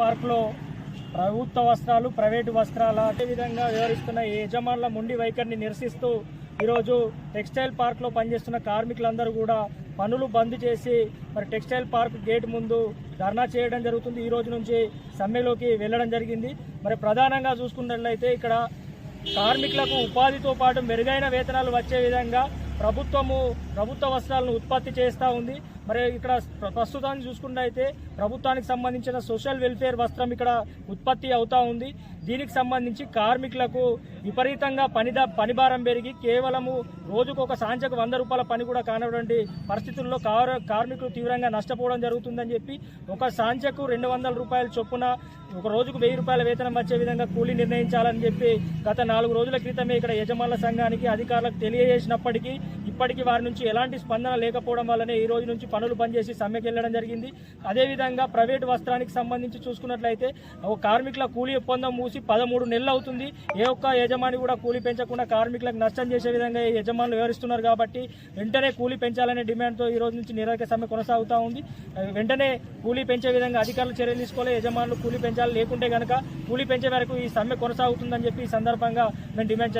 పార్క్లో ప్రభుత్వ వస్త్రాలు ప్రైవేటు వస్త్రాల అదేవిధంగా వివరిస్తున్న యజమానుల ముండి వైఖరిని నిరసిస్తూ ఈరోజు టెక్స్టైల్ పార్క్లో పనిచేస్తున్న కార్మికులందరూ కూడా పనులు బంద్ చేసి మరి టెక్స్టైల్ పార్క్ గేట్ ముందు ధర్నా చేయడం జరుగుతుంది. ఈ రోజు నుంచి సమ్మెలోకి వెళ్ళడం జరిగింది. మరి ప్రధానంగా చూసుకున్నట్లయితే ఇక్కడ కార్మికులకు ఉపాధితో పాటు మెరుగైన వేతనాలు వచ్చే విధంగా ప్రభుత్వము ప్రభుత్వ వస్త్రాలను ఉత్పత్తి చేస్తూ ఉంది. మరి ఇక్కడ ప్రస్తుతాన్ని చూసుకుంటే చూసుకుంటే ప్రభుత్వానికి సంబంధించిన సోషల్ వెల్ఫేర్ వస్త్రం ఇక్కడ ఉత్పత్తి అవుతా ఉంది. దీనికి సంబంధించి కార్మికులకు విపరీతంగా పని పనిభారం పెరిగి కేవలము రోజుకు ఒక సాంచకు వంద రూపాయల పని కూడా కానటువంటి పరిస్థితుల్లో కార్ కార్మికులు తీవ్రంగా నష్టపోవడం జరుగుతుందని చెప్పి ఒక సాంచకు రెండు వందల రూపాయల చొప్పున ఒక రోజుకు వెయ్యి రూపాయల వేతనం వచ్చే విధంగా కూలీ నిర్ణయించాలని చెప్పి గత నాలుగు రోజుల క్రితమే ఇక్కడ యజమానుల సంఘానికి అధికారులకు తెలియజేసినప్పటికీ ఇప్పటికీ వారి నుంచి ఎలాంటి స్పందన లేకపోవడం వల్లనే ఈ రోజు నుంచి పనులు బంద్ చేసి సమ్మెకి వెళ్ళడం జరిగింది. అదేవిధంగా ప్రైవేటు వస్త్రానికి సంబంధించి చూసుకున్నట్లయితే కార్మికుల కూలీ ఒప్పందం మూసి పదమూడు నెలలు అవుతుంది. ఏ ఒక్క యజమాని కూడా కూలీ పెంచకుండా కార్మికులకు నష్టం చేసే విధంగా ఈ యజమానులు వివరిస్తున్నారు కాబట్టి వెంటనే కూలీ పెంచాలనే డిమాండ్తో ఈ రోజు నుంచి నిరాక సమ్మె కొనసాగుతూ ఉంది. వెంటనే కూలీ పెంచే విధంగా అధికారులు చర్యలు తీసుకోవాలి. యజమానులు కూలీ పెంచాలి. లేకుంటే కనుక కూలీ పెంచే వరకు ఈ సమ్మె కొనసాగుతుందని చెప్పి ఈ సందర్భంగా మేము డిమాండ్